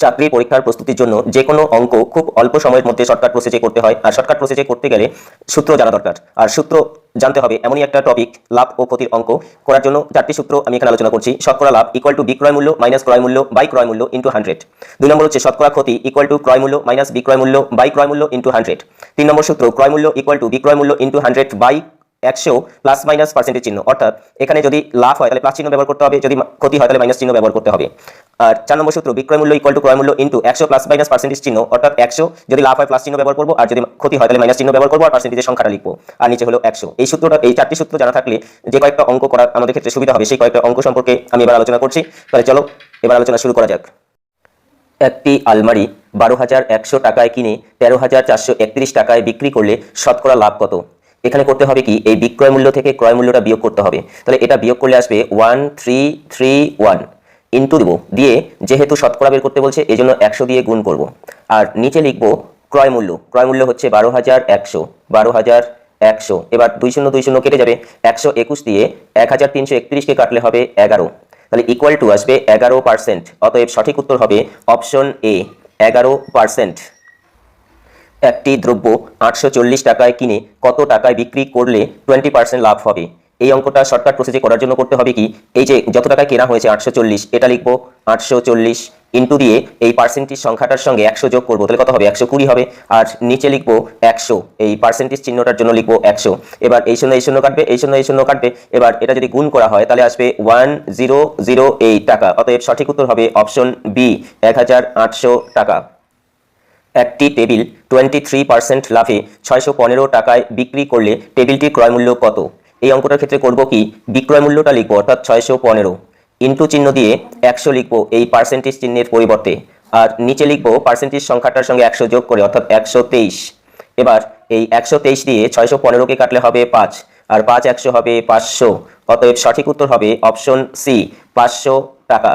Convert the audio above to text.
চাকরি পরীক্ষার প্রস্তুতির জন্য যে কোনো অঙ্ক খুব অল্প সময়ের মধ্যে শর্টকাট প্রসেসে করতে হয়। আর শর্টকাট প্রসেসে করতে গেলে সূত্র জানা দরকার। আর সূত্র জানতে হবে এমনই একটা টপিক লাভ ও ক্ষতির অঙ্ক। করার জন্য চারটি সূত্র আমি এখানে আলোচনা করছি। শতকরা লাভ ইকুয়াল টু বিক্রয় মূল্য মাইনাস ক্রয় মূল্য বাই ক্রয় মূল্য ইন্টু হান্ড্রেড দুই নম্বর হচ্ছে শতকরা ক্ষতি ইকুয়াল টু ক্রয় মূল্য মাইনাস বিক্রয় মূল্য বাই ক্রয় মূল্য ইন্টু হান্ড্রেড তিন নম্বর সূত্র ক্রয় মূল্য ইকুয়াল টু বিক্রয় মূল্য ইন্টু হান্ড্রেড বাই একশো প্লাস মাইনাস পার্সেন্টেজ চিহ্ন। অর্থাৎ এখানে যদি লাভ হয়, তাহলে প্লাস চিহ্ন ব্যবহার করতে হবে। যদি ক্ষতি হয়, তাহলে মাইনাস চিহ্ন ব্যবহার করতে হবে। আর চার নম্বর সূত্র, বিক্রয় মূল্য ইকুয়াল টু ক্রয় মূল্য ইন্টু একশো প্লাস মাইনাস পার্সেন্টেজ চিহ্ন। অর্থাৎ একশো, যদি লাভ হয় প্লাস চিহ্ন ব্যবহার করব। আর যদি ক্ষতি হয়, তাহলে মাইনাস চিহ্ন ব্যবহার করব। আর পার্সেন্টেজের সংখ্যাটা লিখব। আর নিচে হলো একশো। এই সূত্রটা, এই চারটি সূত্র জানা থাকলে যে কয়েকটা অঙ্ক করা আমাদের ক্ষেত্রে সুবিধা হবে, সেই কয়েকটা অঙ্ক সম্পর্কে আমি এবার আলোচনা করছি। তাহলে চলো, এবার আলোচনা শুরু করা যাক। একটি আলমারি বারো হাজার একশো টাকায় কিনে তেরো হাজার চারশো একত্রিশ টাকায় বিক্রি করলে শতকরা লাভ কত? এখানে করতে হবে কি? এই বিক্রয় মূল্য থেকে ক্রয় মূল্যটা বিয়োগ করতে হবে। তাহলে এটা বিয়োগ করলে আসবে one three three one into দিব। দিয়ে যেহেতু শতকরা বের করতে বলছে এই জন্য একশো দিয়ে গুণ করব। আর নিচে লিখব ক্রয় মূল্য। ক্রয় মূল্য হচ্ছে বারো হাজার একশো। বারো হাজার একশো। এবার দুই শূন্য দুই শূন্য কেটে যাবে। একশো একুশ দিয়ে এক হাজার তিনশো একত্রিশকে কাটলে হবে এগারো। তাহলে ইকুয়াল টু আসবে এগারো পার্সেন্ট অতএব সঠিক উত্তর হবে অপশন এ এগারো পার্সেন্ট একটি দ্রব্য আটশো চল্লিশ টাকায় কিনে কত টাকায় বিক্রি করলে টোয়েন্টি পার্সেন্ট লাভ হবে? এই অঙ্কটা শর্টকাট প্রসেসে করার জন্য করতে হবে কি? এই যে যত টাকায় কেনা হয়েছে আটশো চল্লিশ, এটা লিখব আটশো চল্লিশ ইন্টু দিয়ে এই পার্সেন্টেজ সংখ্যাটার সঙ্গে একশো যোগ করব, তাহলে কত হবে? একশো কুড়ি হবে। আর নিচে লিখব একশো। এই পার্সেন্টেজ চিহ্নটার জন্য লিখব একশো। এবার এই শূন্য এই শূন্য কাটবে, এই শূন্য এই শূন্য কাটবে। এবার এটা যদি গুণ করা হয়, তাহলে আসবে ওয়ান জিরো জিরো এইট টাকা। অতএব সঠিক উত্তর হবে অপশন বি এক হাজার আটশো টাকা। একটি টেবিল টোয়েন্টি থ্রি পার্সেন্ট লাভে ছয়শো পনেরো টাকায় বিক্রি করলে টেবিলটির ক্রয় মূল্য কত? এই অঙ্কটার ক্ষেত্রে করব কি? বিক্রয় মূল্যটা লিখব অর্থাৎ ছয়শো পনেরো। ইন্টু চিহ্ন দিয়ে একশো লিখব এই পার্সেন্টেজ চিহ্নের পরিবর্তে। আর নিচে লিখব পার্সেন্টেজ সংখ্যাটার সঙ্গে একশো যোগ করে, অর্থাৎ একশো তেইশ। এবার এই একশো তেইশ দিয়ে ছয়শো পনেরোকে কাটলে হবে পাঁচ। আর পাঁচ একশো হবে পাঁচশো। অতএব সঠিক উত্তর হবে অপশন সি, পাঁচশো টাকা।